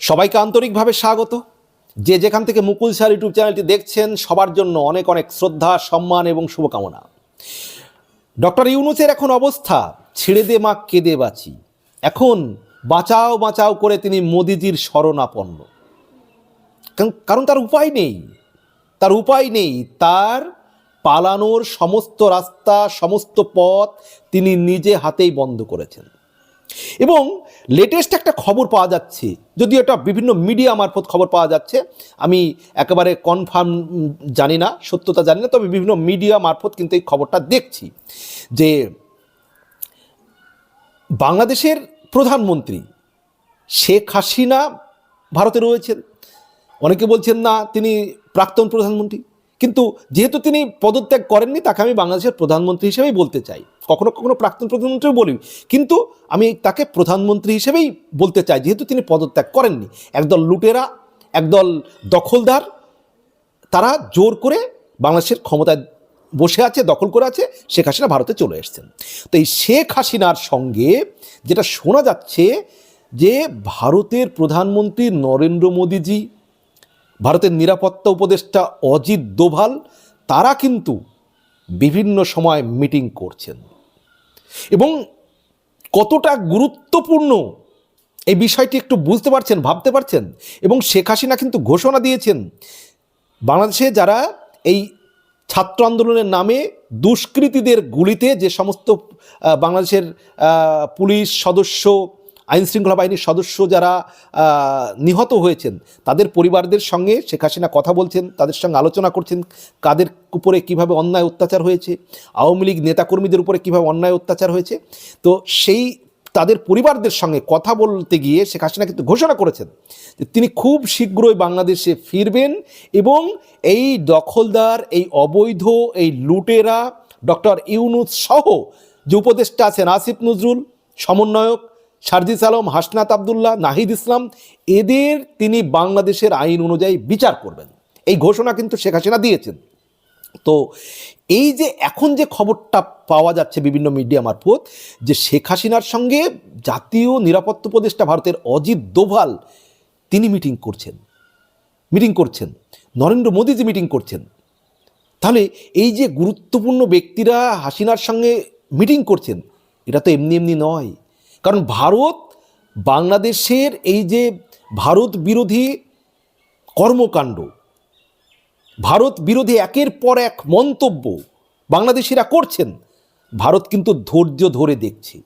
সবাইকে আন্তরিকভাবে স্বাগত। যে যেখান থেকে মুকুল স্যার ইউটিউব চ্যানেলটি দেখছেন, সবার জন্য অনেক অনেক শ্রদ্ধা, সম্মান এবং শুভকামনা। ডক্টর ইউনুসের এখন অবস্থা, ছেড়ে দে মা, কেঁদে বাঁচি। এখন বাঁচাও বাঁচাও করে তিনি মোদিজির শরণাপন্ন। কারণ- কারণ তার উপায় নেই। তার উপায় নেই। তার পালানোর সমস্ত রাস্তা, সমস্ত পথ তিনি নিজে হাতেই বন্ধ করেছেন। এবং লেটেস্ট একটা খবর পাওয়া যাচ্ছে, যদিও এটা বিভিন্ন মিডিয়া মারফত খবর পাওয়া যাচ্ছে, আমি একেবারে কনফার্ম জানি না, সত্যতা জানি না, তবে বিভিন্ন মিডিয়া মারফত কিন্তু এই খবরটা দেখছি যে বাংলাদেশের প্রধানমন্ত্রী শেখ হাসিনা ভারতে রয়েছেন। অনেকে বলছেন না, তিনি প্রাক্তন প্রধানমন্ত্রী। কিন্তু যেহেতু তিনি পদত্যাগ করেননি, তাকে আমি বাংলাদেশের প্রধানমন্ত্রী হিসেবেই বলতে চাই। কখনো কখনো প্রাক্তন প্রধানমন্ত্রীও বলি। কিন্তু আমি তাকে প্রধানমন্ত্রী হিসেবেই বলতে চাই, যেহেতু তিনি পদত্যাগ করেননি। একদল লুটেরা, একদল দখলদার, তারা জোর করে বাংলাদেশের ক্ষমতায় বসে আছে, দখল করে আছে, শেখ হাসিনা ভারতে চলে এসেছেন। তো এই শেখ হাসিনার সঙ্গে যেটা শোনা যাচ্ছে যে ভারতের প্রধানমন্ত্রী নরেন্দ্র মোদীজি ভারতের নিরাপত্তা উপদেষ্টা অজিত দোভাল, তারা কিন্তু বিভিন্ন সময় মিটিং করছেন। এবং কতটা গুরুত্বপূর্ণ এই বিষয়টি একটু বুঝতে পারছেন, ভাবতে পারছেন? এবং শেখ হাসিনা কিন্তু ঘোষণা দিয়েছেন, বাংলাদেশে যারা এই ছাত্র আন্দোলনের নামে দুষ্কৃতীদের গুলিতে যে সমস্ত বাংলাদেশের পুলিশ সদস্য আইন শৃঙ্খলা বাহিনীর সদস্য যারা নিহত হয়েছেন, তাদের পরিবারদের সঙ্গে শেখ হাসিনা কথা বলছেন, তাদের সঙ্গে আলোচনা করছেন, কাদের উপরে কীভাবে অন্যায় অত্যাচার হয়েছে, আওয়ামী লীগ নেতাকর্মীদের উপরে কীভাবে অন্যায় অত্যাচার হয়েছে, তো সেই তাদের পরিবারদের সঙ্গে কথা বলতে গিয়ে শেখ হাসিনা কিন্তু ঘোষণা করেছেন যে তিনি খুব শীঘ্রই বাংলাদেশে ফিরবেন এবং এই দখলদার, এই অবৈধ, এই লুটেরা, ডক্টর ইউনুস সহ যে উপদেষ্টা আছেন আসিফ নজরুল, সমন্বয়ক সারজিস আলম, হাসনাত আবদুল্লাহ, নাহিদ ইসলাম, এদের তিনি বাংলাদেশের আইন অনুযায়ী বিচার করবেন। এই ঘোষণা কিন্তু শেখ হাসিনা দিয়েছেন। তো এই যে এখন যে খবরটা পাওয়া যাচ্ছে বিভিন্ন মিডিয়া মারফত, যে শেখ হাসিনার সঙ্গে জাতীয় নিরাপত্তা উপদেষ্টা ভারতের অজিত দোভাল, তিনি মিটিং করছেন। মিটিং করছেন। নরেন্দ্র মোদীজি মিটিং করছেন। তাহলে এই যে গুরুত্বপূর্ণ ব্যক্তিরা হাসিনার সঙ্গে মিটিং করছেন, এটা তো এমনি এমনি নয়। কারণ ভারত বাংলাদেশের এই যে ভারত বিরোধী কর্মকাণ্ড, ভারত বিরোধী একের পর এক মন্তব্য বাংলাদেশিরা করছেন, ভারত কিন্তু ধৈর্য ধরে দেখছে।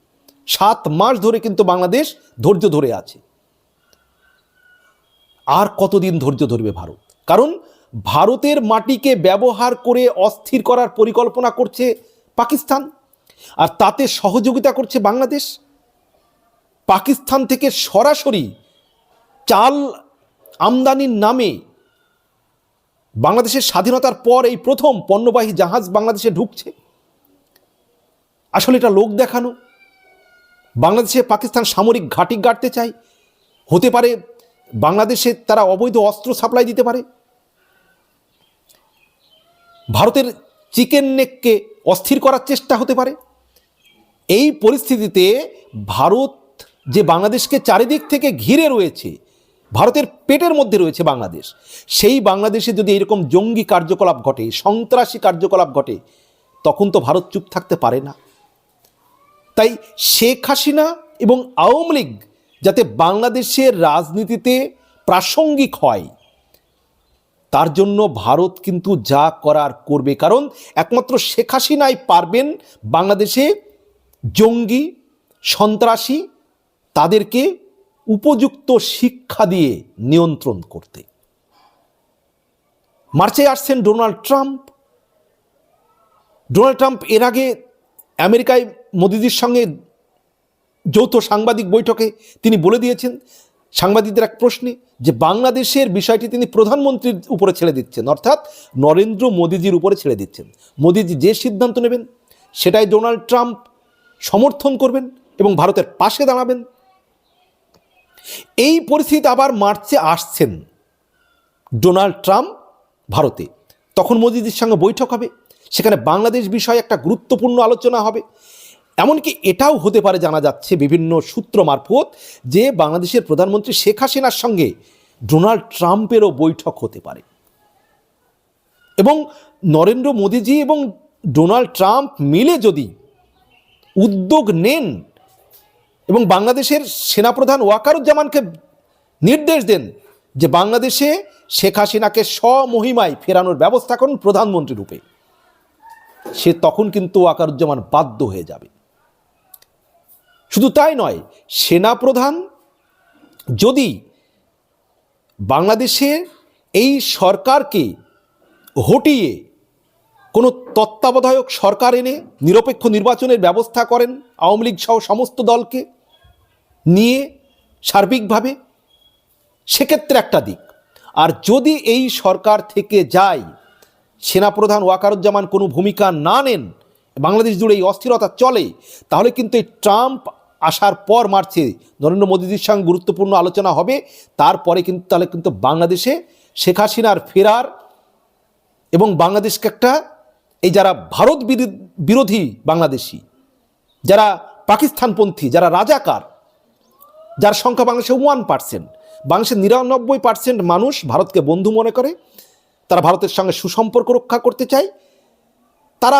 সাত মাস ধরে কিন্তু বাংলাদেশ ধৈর্য ধরে আছে। আর কতদিন ধৈর্য ধরবে ভারত? কারণ ভারতের মাটিকে ব্যবহার করে অস্থির করার পরিকল্পনা করছে পাকিস্তান, আর তাতে সহযোগিতা করছে বাংলাদেশ। পাকিস্তান থেকে সরাসরি চাল আমদানির নামে বাংলাদেশের স্বাধীনতার পর এই প্রথম পণ্যবাহী জাহাজ বাংলাদেশে ঢুকছে। আসলে এটা লোক দেখানো। বাংলাদেশে পাকিস্তান সামরিক ঘাঁটি গাড়তে চায়। হতে পারে বাংলাদেশে তারা অবৈধ অস্ত্র সাপ্লাই দিতে পারে। ভারতের চিকেন নেককে অস্থির করার চেষ্টা হতে পারে। এই পরিস্থিতিতে ভারত যে বাংলাদেশকে চারিদিক থেকে ঘিরে রয়েছে, ভারতের পেটের মধ্যে রয়েছে বাংলাদেশ, সেই বাংলাদেশে যদি এরকম জঙ্গি কার্যকলাপ ঘটে, সন্ত্রাসী কার্যকলাপ ঘটে, তখন তো ভারত চুপ থাকতে পারে না। তাই শেখ হাসিনা এবং আওয়ামী লীগ যাতে বাংলাদেশের রাজনীতিতে প্রাসঙ্গিক হয়, তার জন্য ভারত কিন্তু যা করার করবে। কারণ একমাত্র শেখ হাসিনাই পারবেন বাংলাদেশে জঙ্গি, সন্ত্রাসী তাদেরকে উপযুক্ত শিক্ষা দিয়ে নিয়ন্ত্রণ করতে। মার্চে আসছেন ডোনাল্ড ট্রাম্প। ডোনাল্ড ট্রাম্প এর আগে আমেরিকায় মোদিজির সঙ্গে যৌথ সাংবাদিক বৈঠকে তিনি বলে দিয়েছেন, সাংবাদিকদের এক প্রশ্নে, যে বাংলাদেশের বিষয়টি তিনি প্রধানমন্ত্রীর উপরে ছেড়ে দিচ্ছেন, অর্থাৎ নরেন্দ্র মোদীজির উপরে ছেড়ে দিচ্ছেন। মোদীজি যে সিদ্ধান্ত নেবেন, সেটাই ডোনাল্ড ট্রাম্প সমর্থন করবেন এবং ভারতের পাশে দাঁড়াবেন। এই পরিস্থিতি আবার মার্চে আসছেন ডোনাল্ড ট্রাম্প ভারতে। তখন মোদিজির সঙ্গে বৈঠক হবে, সেখানে বাংলাদেশ বিষয়ে একটা গুরুত্বপূর্ণ আলোচনা হবে। এমনকি এটাও হতে পারে জানা যাচ্ছে বিভিন্ন সূত্র মারফত যে বাংলাদেশের প্রধানমন্ত্রী শেখ হাসিনার সঙ্গে ডোনাল্ড ট্রাম্পেরও বৈঠক হতে পারে। এবং নরেন্দ্র মোদীজি এবং ডোনাল্ড ট্রাম্প মিলে যদি উদ্যোগ নেন এবং বাংলাদেশের সেনাপ্রধান ওয়াকারুজ্জামানকে নির্দেশ দেন যে বাংলাদেশে শেখ হাসিনাকে স্বমহিমায় ফেরানোর ব্যবস্থা করুন প্রধানমন্ত্রী রূপে। সে তখন কিন্তু ওয়াকারুজ্জামান বাধ্য হয়ে যাবে। শুধু তাই নয়, সেনাপ্রধান যদি বাংলাদেশে এই সরকারকে হটিয়ে কোনো তত্ত্বাবধায়ক সরকার এনে নিরপেক্ষ নির্বাচনের ব্যবস্থা করেন, আওয়ামী লীগ সহ সমস্ত দলকে নিয়ে সার্বিকভাবে সেক্ষেত্রে একটা দিক। আর যদি এই সরকার থেকে যায়, সেনাপ্রধান ওয়াকারুজ্জামান কোনো ভূমিকা না নেন, বাংলাদেশ জুড়ে এই অস্থিরতা চলে, তাহলে কিন্তু এই ট্রাম্প আসার পর মার্চে নরেন্দ্র মোদীজির সঙ্গে গুরুত্বপূর্ণ আলোচনা হবে। তারপরে কিন্তু তাহলে কিন্তু বাংলাদেশে শেখ হাসিনার ফেরার এবং বাংলাদেশকে একটা এই যারা ভারত বিরো- বিরোধী বাংলাদেশি, যারা পাকিস্তানপন্থী, যারা রাজাকার যার সংখ্যা বাংলাদেশে ওয়ান পার্সেন্ট বাংলাদেশের নিরানব্বই পার্সেন্ট মানুষ ভারতকে বন্ধু মনে করে। তারা ভারতের সঙ্গে সুসম্পর্ক রক্ষা করতে চায়। তারা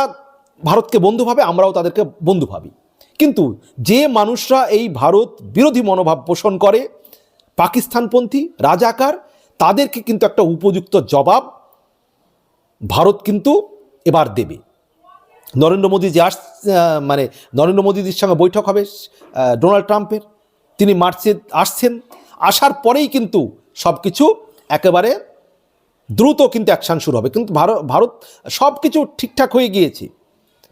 ভারতকে বন্ধু ভাবে, আমরাও তাদেরকে বন্ধু ভাবি। কিন্তু যে মানুষরা এই ভারত বিরোধী মনোভাব পোষণ করে, পাকিস্তানপন্থী রাজাকার, তাদেরকে কিন্তু একটা উপযুক্ত জবাব ভারত কিন্তু এবার দেবে। নরেন্দ্র মোদী যে আস মানে নরেন্দ্র মোদীজির সঙ্গে বৈঠক হবে ডোনাল্ড ট্রাম্পের। তিনি মার্চে আসছেন। আসার পরেই কিন্তু সব কিছু একেবারে দ্রুত কিন্তু অ্যাকশান শুরু হবে। কিন্তু ভারত ভারত সব কিছু ঠিকঠাক হয়ে গিয়েছে।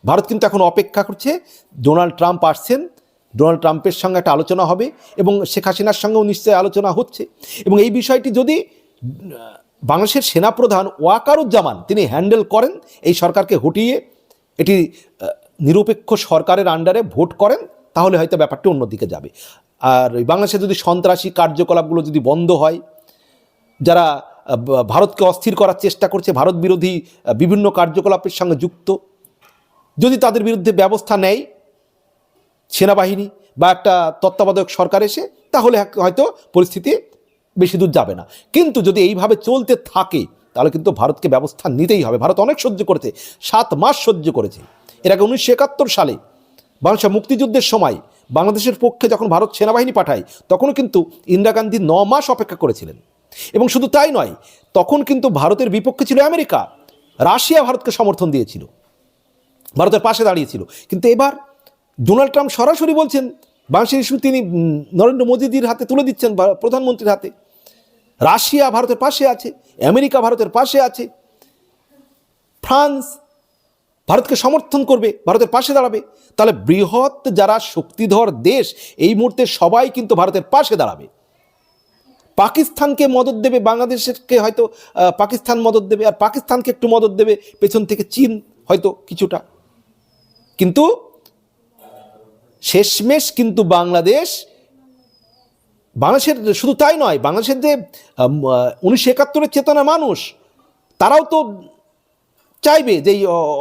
ভারত কিন্তু এখন অপেক্ষা করছে। ডোনাল্ড ট্রাম্প আসছেন। ডোনাল্ড ট্রাম্পের সঙ্গে একটা আলোচনা হবে এবং শেখ হাসিনার সঙ্গেও নিশ্চয়ই আলোচনা হচ্ছে। এবং এই বিষয়টি যদি বাংলাদেশের সেনাপ্রধান ওয়াকারুজ্জামান তিনি হ্যান্ডেল করেন, এই সরকারকে হটিয়ে এটি নিরপেক্ষ সরকারের আন্ডারে ভোট করেন, তাহলে হয়তো ব্যাপারটি অন্যদিকে যাবে। আর বাংলাদেশে যদি সন্ত্রাসী কার্যকলাপগুলো যদি বন্ধ হয়, যারা ভারতকে অস্থির করার চেষ্টা করছে, ভারত বিরোধী বিভিন্ন কার্যকলাপের সঙ্গে যুক্ত, যদি তাদের বিরুদ্ধে ব্যবস্থা নেয় সেনাবাহিনী বা একটা তত্ত্বাবধায়ক সরকার এসে, তাহলে হয়তো পরিস্থিতি বেশি দূর যাবে না। কিন্তু যদি এইভাবে চলতে থাকে, তাহলে কিন্তু ভারতকে ব্যবস্থা নিতেই হবে। ভারত অনেক সহ্য করেছে, সাত মাস সহ্য করেছে। এর আগে উনিশশো একাত্তর সালে বাংলাদেশের মুক্তিযুদ্ধের সময় বাংলাদেশের পক্ষে যখন ভারত সেনাবাহিনী পাঠায়, তখনও কিন্তু ইন্দিরা গান্ধী ন মাস অপেক্ষা করেছিলেন। এবং শুধু তাই নয়, তখন কিন্তু ভারতের বিপক্ষে ছিল আমেরিকা। রাশিয়া ভারতকে সমর্থন দিয়েছিল। ভারতের পাশে দাঁড়িয়েছিল। কিন্তু এবার ডোনাল্ড ট্রাম্প সরাসরি বলছেন, বাংলাদেশের ইস্যু তিনি নরেন্দ্র মোদীজির হাতে তুলে দিচ্ছেন প্রধানমন্ত্রীর হাতে। রাশিয়া ভারতের পাশে আছে, আমেরিকা ভারতের পাশে আছে। ফ্রান্স ভারতকে সমর্থন করবে, ভারতের পাশে দাঁড়াবে। তাহলে বৃহৎ যারা শক্তিধর দেশ, এই মুহূর্তে সবাই কিন্তু ভারতের পাশে দাঁড়াবে। পাকিস্তানকে মদত দেবে বাংলাদেশকে হয়তো পাকিস্তান মদত দেবে, আর পাকিস্তানকে একটু মদত দেবে পেছন থেকে চীন হয়তো কিছুটা। কিন্তু শেষমেশ কিন্তু বাংলাদেশ, বাংলাদেশের শুধু তাই নয়, বাংলাদেশের যে উনিশশো একাত্তরের চেতনা মানুষ, তারাও তো চাইবে যে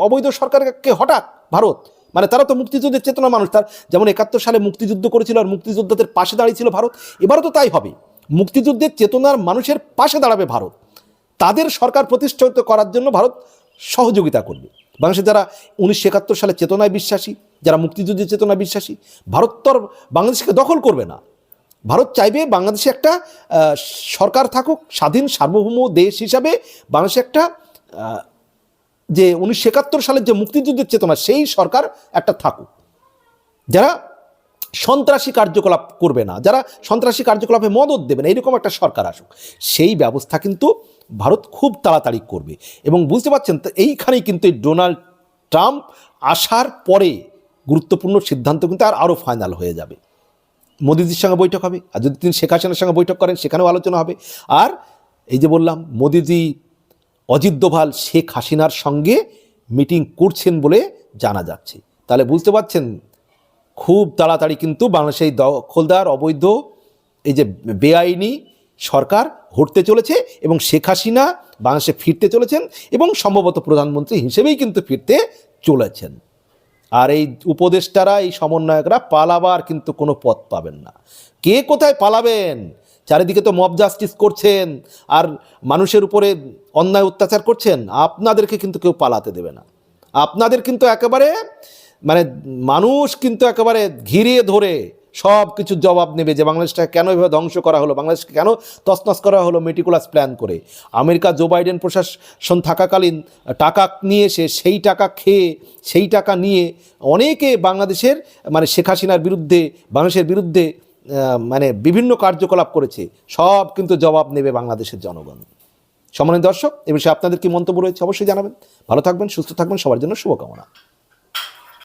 অবৈধ সরকারকে হঠাৎ ভারত মানে তারা তো মুক্তিযুদ্ধের চেতনা মানুষ, তার যেমন একাত্তর সালে মুক্তিযুদ্ধ করেছিল আর মুক্তিযোদ্ধাদের পাশে দাঁড়িয়েছিল ভারত, এবারও তো তাই হবে। মুক্তিযুদ্ধের চেতনার মানুষের পাশে দাঁড়াবে ভারত। তাদের সরকার প্রতিষ্ঠিত করার জন্য ভারত সহযোগিতা করবে। বাংলাদেশে যারা উনিশশো একাত্তর সালে চেতনায় বিশ্বাসী, যারা মুক্তিযুদ্ধের চেতনায় বিশ্বাসী, ভারত তো বাংলাদেশকে দখল করবে না। ভারত চাইবে বাংলাদেশে একটা সরকার থাকুক, স্বাধীন সার্বভৌম দেশ হিসাবে বাংলাদেশে একটা যে উনিশশো একাত্তর সালের যে মুক্তিযুদ্ধের চেতনা, সেই সরকার একটা থাকুক। যারা সন্ত্রাসী কার্যকলাপ করবে না, যারা সন্ত্রাসী কার্যকলাপে মদত দেবে না এরকম একটা সরকার আসুক, সেই ব্যবস্থা কিন্তু ভারত খুব তাড়াতাড়ি করবে। এবং বুঝতে পারছেন তো, এইখানেই কিন্তু এই ডোনাল্ড ট্রাম্প আসার পরে গুরুত্বপূর্ণ সিদ্ধান্ত কিন্তু আর আরও ফাইনাল হয়ে যাবে। মোদিজির সঙ্গে বৈঠক হবে, আর যদি তিনি শেখ হাসিনার সঙ্গে বৈঠক করেন, সেখানেও আলোচনা হবে। আর এই যে বললাম, মোদিজি অজিত দোভাল, শেখ হাসিনার সঙ্গে মিটিং করছেন বলে জানা যাচ্ছে। তাহলে বুঝতে পারছেন, খুব তাড়াতাড়ি কিন্তু বাংলাদেশে এই দখলদার অবৈধ, এই যে বেআইনি সরকার হটতে চলেছে এবং শেখ হাসিনা বাংলাদেশে ফিরতে চলেছেন এবং সম্ভবত প্রধানমন্ত্রী হিসেবেই কিন্তু ফিরতে চলেছেন। আর এই উপদেষ্টারা, এই সমন্বয়করা পালাবার কিন্তু কোনো পথ পাবেন না। কে কোথায় পালাবেন? চারিদিকে তো মব জাস্টিস করছেন, আর মানুষের উপরে অন্যায় অত্যাচার করছেন, আপনাদেরকে কিন্তু কেউ পালাতে দেবে না। আপনাদের কিন্তু একেবারে মানে মানুষ কিন্তু একেবারে ঘিরে ধরে সব কিছুর জবাব নেবে যে বাংলাদেশটা কেন এভাবে ধ্বংস করা হলো, বাংলাদেশকে কেন তছনছ করা হলো মেটিকুলাস প্ল্যান করে। আমেরিকা জো বাইডেন প্রশাসন থাকাকালীন টাকা নিয়ে এসে সেই টাকা খেয়ে, সেই টাকা নিয়ে অনেকে বাংলাদেশের মানে শেখ হাসিনার বিরুদ্ধে বাংলাদেশের বিরুদ্ধে মানে বিভিন্ন কার্যকলাপ করেছে, সব কিন্তু জবাব নেবে বাংলাদেশের জনগণ। সম্মানিত দর্শক, এ বিষয়ে আপনাদের কি মন্তব্য রয়েছে অবশ্যই জানাবেন। ভালো থাকবেন, সুস্থ থাকবেন, সবার জন্য শুভকামনা।